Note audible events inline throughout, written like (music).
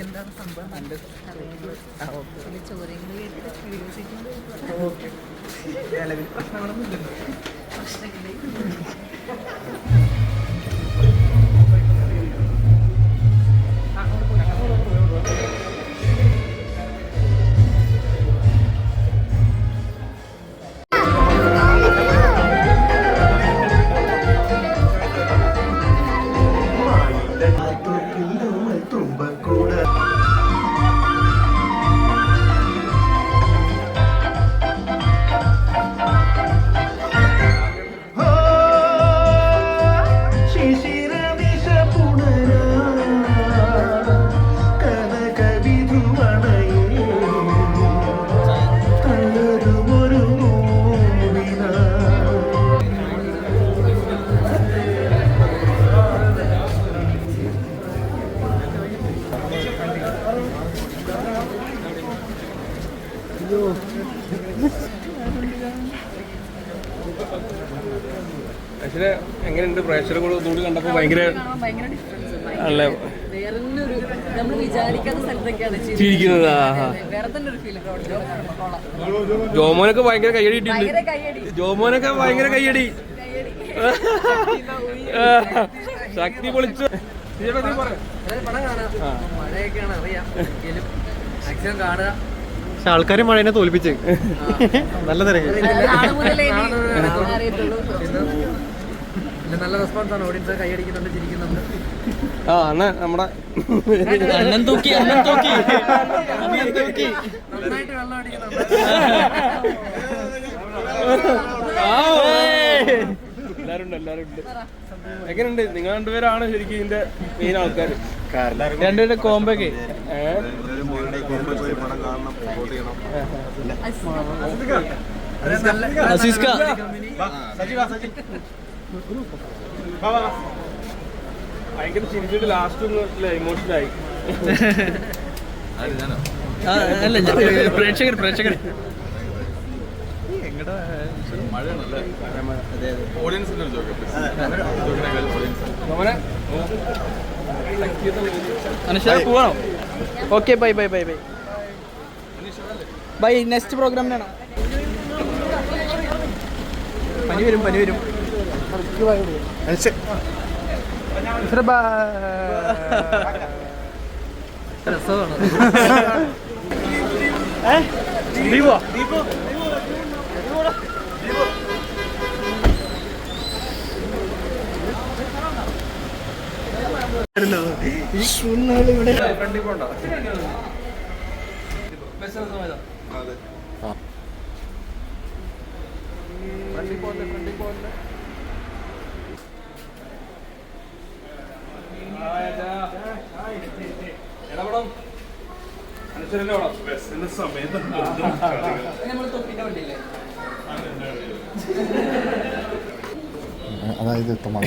എന്താണ് സംഭവം? നല്ലത് ചോദ്യം ഓക്കെ. പ്രശ്നങ്ങളൊന്നും ഇല്ലല്ലോ പ്രശ്നങ്ങളിലേക്ക് എങ്ങനെയുണ്ട്? പ്രേക്ഷകർ കൂടി കണ്ടപ്പോൾ ഭയങ്കര വേറൊരു നമ്മൾ വിചാരിക്കാത്ത ചിരിക്കുന്നത്, വേറെ തന്നെ ഒരു ഫീൽ ജോമോനൊക്കെ ഭയങ്കര കയ്യടി. ജോമോനൊക്കെ ഭയങ്കര കയ്യടി. ശക്തി പൊളിച്ചു. പടം കാണാം. മഴയൊക്കെയാണ് അറിയാം. കാണുക. പക്ഷെ ആൾക്കാർ മഴേനെ തോൽപ്പിച്ച്. നല്ല തിരക്ക്. നല്ല റെസ്പോൺസ് ആണ്. ഓഡിയൻസ് കൈയടിക്കുന്നുണ്ട് ചിരിക്കുന്നുണ്ട്. ആ അണ്ണ നമ്മുടെ അണ്ണൻ തൂക്കി അണ്ണൻ തൂക്കി. അണ്ണൻ തൂക്കി. നന്നായിട്ട് വെള്ളം അടിക്കുന്നുണ്ട്. ആ, എല്ലാരും എല്ലാരും ഉണ്ട് എങ്ങനെയുണ്ട് നിങ്ങൾ രണ്ടുപേരാണ് ശരിക്കും ഇതിന്റെ മെയിൻ ആൾക്കാർ രണ്ടുപേരുടെ കോമ്പൊക്കെ ഏഹ് അസീസ്ക. ഭയങ്കര ചിരിച്ചിട്ട് ലാസ്റ്റ് ഒന്ന് ആ, അല്ല പ്രേക്ഷകർ പ്രേക്ഷകർ. അനുഷ പോവാണോ? Okay bye bye bye bye bye next പ്രോഗ്രാമിനാണ് പനി വരും പനി വരും. രസമാണ് (laughs) ഏ? ദീപോ. ഈ ഇടപെടും. അതായത് ഇപ്പൊ മഴ.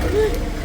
Good.